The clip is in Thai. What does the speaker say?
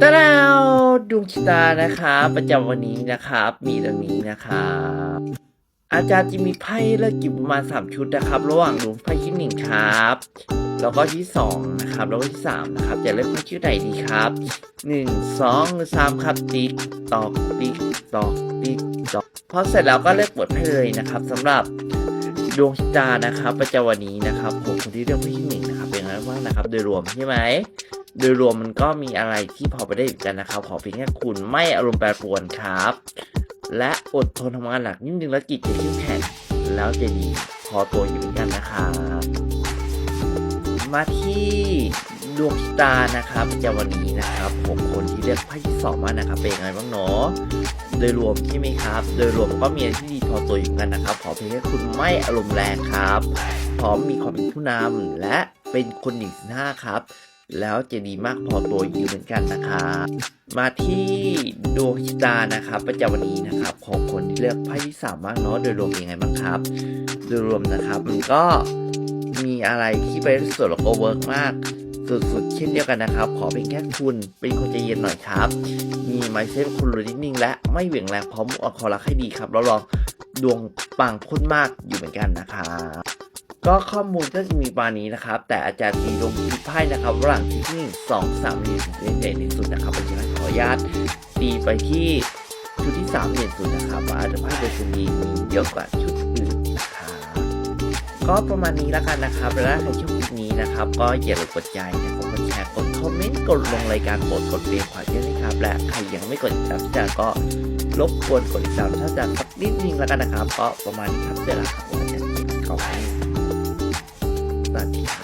ตะแล้วดวงชะตานะครับประจำวันนี้นะครับ มีดังนี้นะครับอาจารย์จะมีไพ่เลือกกิบประมาณสามชุดนะครับ ระหว่างดวงไพ่ที่หนึ่งครับ แล้วก็ที่สองนะครับแล้วก็ที่สามนะครับจะเลือกไพ่ชื่อไหนดีครับหนึ่งสองหรือสามครับติ๊กตอกติ๊กตอกติ๊กตอกพอเสร็จแล้วก็เลือกบทไพ่เลยนะครับสำหรับดวงชะตานะครับ ประจำวันนี้นะครับผมคนที่เลือกไพ่ที่หนึ่งนะครับเป็นไงบ้างนะครับ โดยรวมใช่ไหม โดยรวมมันก็มีอะไรที่พอไปได้อยู่กันนะครับ ขอเพียงแค่คุณไม่อารมณ์แปรปรวนครับ และอดทนทำงานหนักนิดนึงและจิตจะเข้มแข็งแล้วจะดีพอตัวอยู่เหมือนกันนะครับมาที่ดวงตานะครับประวันนี้นะครับ ผมคนที่เลือกไพ่ที่สองมานะครับเป็นยังไงบ้างเนาะโดยรวมใช่ไหมครับ โดยรวมก็มีอะไรที่ดีพอตัวอยู่เหมือนกันนะครับ ขอเพียงแค่คุณไม่อารมณ์แรงครับ พร้อมมีความเป็นผู้นำและเป็นคนหนึ่งสิห้าครับ แล้วจะดีมากพอตัวอยู่เหมือนกันนะครับ มาที่ดวงชะตานะครับ ประจำวันนี้นะครับของคนที่เลือกไพ่ที่สามมากเนาะโดยรวมยังไงบ้างครับ โดยรวมนะครับมันก็มีอะไรที่ไปสุดแล้วก็เวิร์กมากสุดๆเช่นเดียวกันนะครับ ขอเป็นแค่คุณเป็นคนใจเย็นหน่อยครับ มีไมเซ็ตคุณรู้นิ่งและไม่เหวี่ยงแรงพร้อมออกคอรักให้ดีครับแล้วลองดวงปังพุ่นมากอยู่เหมือนกันนะครับ ก็ข้อมูลก็จะมีประมาณนี้นะครับ แต่อาจารย์ตีลงที่ไพ่นะครับระหว่างที่ที่หนึ่งสองสามเหรียญเหรียญที่สุดนะครับเพราะฉะนั้นขออนุญาตตีไปที่ชุดที่สามเหรียญสุดนะครับว่าอาจจะไพ่โดยคุณดีมีเยอะกว่าชุดอื่นนะครับก็ประมาณนี้แล้วกันนะครับแล้วใครชอบคนี้นะครับ ก็อย่าลืมกดใจนะครับกดแชร์กดคอมเมนต์กดลงรายการกดกดเรียนขวาเยอะนะครับ และใครยังไม่กดติดตามจะก็รบกวนกดติดตามถ้าจะสักนิดนึงแล้วกันนะครับ ก็ประมาณนี้ครับเจอกันครับวันนี้ขอบคุณ สวัสดีครับ